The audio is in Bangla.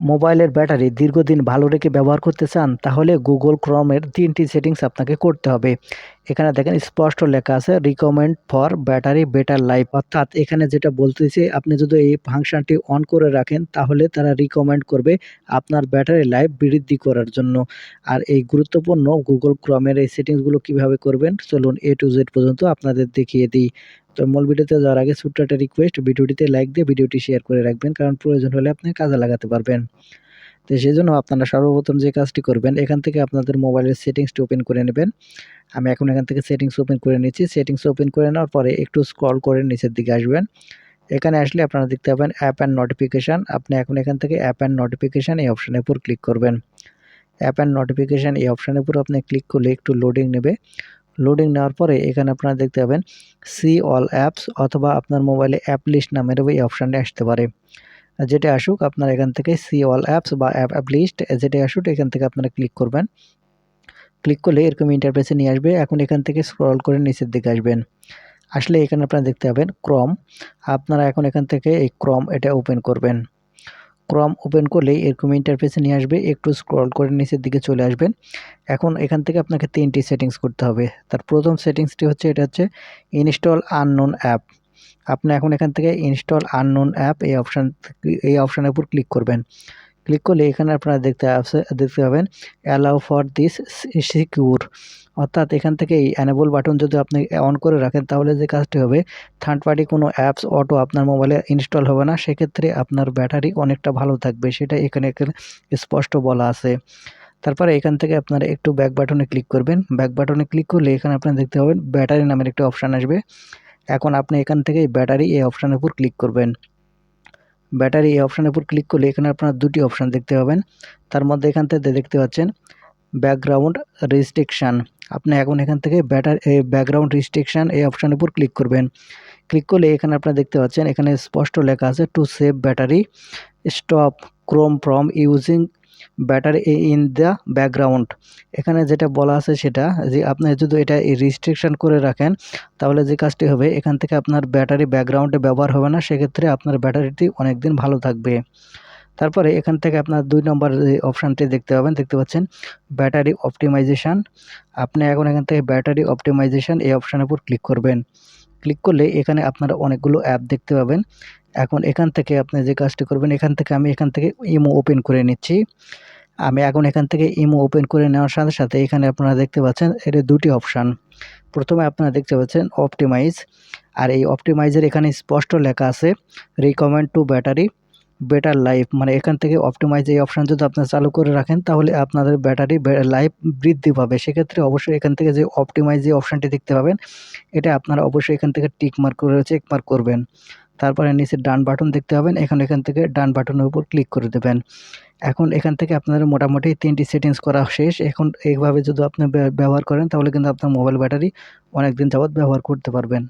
মোবাইলের ব্যাটারি দীর্ঘদিন ভালো রেখে ব্যবহার করতে চান, তাহলে গুগল ক্রমের তিনটি সেটিংস আপনাকে করতে হবে। এখানে দেখেন স্পষ্ট লেখা আছে recommend for battery better life অর্থাৎ এখানে যেটা বলতেছে, আপনি যদি এই ফাংশনটি অন করে রাখেন, তাহলে তারা রিকমেন্ড করবে আপনার ব্যাটারি লাইফ বৃদ্ধি করার জন্য। আর এই গুরুত্বপূর্ণ গুগল ক্রমের এই সেটিংসগুলো কীভাবে করবেন, চলুন এ টু জেড পর্যন্ত আপনাদের দেখিয়ে দিই। তো মূল ভিডিওতে যাওয়ার আগে ছোট্ট একটা রিকোয়েস্ট ভিডিওটিতে লাইক দিয়ে ভিডিওটি শেয়ার করে রাখবেন, কারণ প্রয়োজন হলে আপনি কাজে লাগাতে পারবেন। তো সেই জন্য আপনারা সর্বপ্রথম যে কাজটি করবেন, এখান থেকে আপনাদের মোবাইলের সেটিংসটি ওপেন করে নেবেন। আমি এখন এখান থেকে সেটিংস ওপেন করে নিচ্ছি। সেটিংস ওপেন করে নেওয়ার পরে একটু স্ক্রল করে নিচের দিকে আসবেন। এখানে আসলে আপনারা দেখতে পাবেন অ্যাপ অ্যান্ড নোটিফিকেশান। আপনি এখন এখান থেকে অ্যাপ অ্যান্ড নোটিফিকেশান এই অপশানের উপর ক্লিক করবেন। অ্যাপ অ্যান্ড নোটিফিকেশান এই অপশানের উপর আপনি ক্লিক করলে একটু লোডিং নেবে। লোডিং নেওয়ার পরে এখানে আপনারা দেখতে পাবেন সি অল অ্যাপস অথবা আপনার মোবাইলে অ্যাপ লিস্ট নামের ওই অপশানটি আসতে পারে। যেটা আসুক, আপনার এখান থেকে সি অল অ্যাপস বা অ্যাপ অ্যাপ লিস্ট যেটা আসুক, এখান থেকে আপনারা ক্লিক করবেন। ক্লিক করলে এরকম ইন্টারফেসে নিয়ে আসবে। এখন এখান থেকে স্ক্রল করে নিচের দিকে আসবেন। আসলে এখানে আপনারা দেখতে পাবেন ক্রম আপনারা এখন এখান থেকে এই ক্রম এটা ওপেন করবেন। ক্রম ওপেন করলেই এরকম ইন্টারফেসে নিয়ে আসবে। একটু স্ক্রল করে নিচের দিকে চলে আসবেন। এখন এখান থেকে আপনাকে তিনটি সেটিংস করতে হবে। তার প্রথম সেটিংসটি হচ্ছে, এটা হচ্ছে ইনস্টল আননোন অ্যাপ আপনি এখন এখান থেকে ইনস্টল আননোন অ্যাপ এই অপশান এই অপশানের উপর ক্লিক করবেন। ক্লিক করলে এখানে আপনারা দেখতে দেখতে পাবেন অ্যালাউ ফর দিস সিকিউর অর্থাৎ এখান থেকে এই অ্যানেবল বাটন যদি আপনি অন করে রাখেন, তাহলে যে কাজটি হবে থার্ড পার্টি কোনো অ্যাপস অটো আপনার মোবাইলে ইনস্টল হবে না। সেক্ষেত্রে আপনার ব্যাটারি অনেকটা ভালো থাকবে, সেটা এখানে স্পষ্ট বলা আছে। তারপরে এখান থেকে আপনারা একটু ব্যাক বাটনে ক্লিক করবেন। ব্যাক বাটনে ক্লিক করলে এখানে আপনারা দেখতে পাবেন ব্যাটারি নামের একটা অপশান আসবে। এখন আপনি এখান থেকে ব্যাটারি এই অপশানের উপর ক্লিক করবেন। ব্যাটারি এই অপশানের উপর ক্লিক করলে এখানে আপনার দুটি অপশান দেখতে পাবেন। তার মধ্যে এখান থেকে দেখতে পাচ্ছেন ব্যাকগ্রাউন্ড রেস্ট্রিকশান আপনি এখন এখান থেকে ব্যাটার ব্যাকগ্রাউন্ড রেস্ট্রিকশান এই অপশানের উপর ক্লিক করবেন। ক্লিক করলে এখানে আপনারা দেখতে পাচ্ছেন, এখানে স্পষ্ট লেখা আছে to save battery stop Chrome from using battery in the background. এখানে যেটা বলা আছে সেটা যে আপনি যদি এটা রিস্ট্রিকশান করে রাখেন, তাহলে যে কাজটি হবে, এখান থেকে আপনার ব্যাটারি ব্যাকগ্রাউন্ডে ব্যবহার হবে না, সেক্ষেত্রে আপনার ব্যাটারিটি অনেক দিন ভালো থাকবে। তারপরে এখান থেকে আপনার দুই নম্বর যে অপশানটি দেখতে পাবেন, দেখতে পাচ্ছেন, ব্যাটারি অপটিমাইজেশান। আপনি এখন এখান থেকে ব্যাটারি অপটিমাইজেশান এই অপশানের উপর ক্লিক করবেন। ক্লিক করলে এখানে আপনারা অনেকগুলো অ্যাপ দেখতে পাবেন। এখন এখান থেকে আপনি যে কাজটি করবেন, এখান থেকে আমি এখান থেকে ইমো ওপেন করে নিচ্ছি। আমি এখন এখান থেকে ইমো ওপেন করে নেওয়ার সাথে সাথে এখানে আপনারা দেখতে পাচ্ছেন এটা দুটি অপশান। প্রথমে আপনারা দেখতে পাচ্ছেন অপটিমাইজ, আর এই অপটিমাইজের এখানে স্পষ্ট লেখা আছে, recommend to battery, better life. মানে এখান থেকে অপটিমাইজ এই অপশান যদি আপনার চালু করে রাখেন, তাহলে আপনাদের ব্যাটারি লাইফ বৃদ্ধি পাবে। সেক্ষেত্রে অবশ্যই এখান থেকে যে অপটিমাইজ যে অপশানটি দেখতে পাবেন, এটা আপনারা অবশ্যই এখান থেকে টিক মার্ক করে, চেক মার্ক করবেন। তারপরে নিচে ডান বাটন দেখতে পাবেন। এখন এখান থেকে ডান বাটনের উপর ক্লিক করে দেবেন। এখন এখান থেকে আপনার মোটামুটি তিনটি সেটিংস করা শেষ। এখন এইভাবে যদি আপনি ব্যবহার করেন, তাহলে কিন্তু আপনার মোবাইল ব্যাটারি অনেক দিন যাবৎ ব্যবহার করতে পারবেন।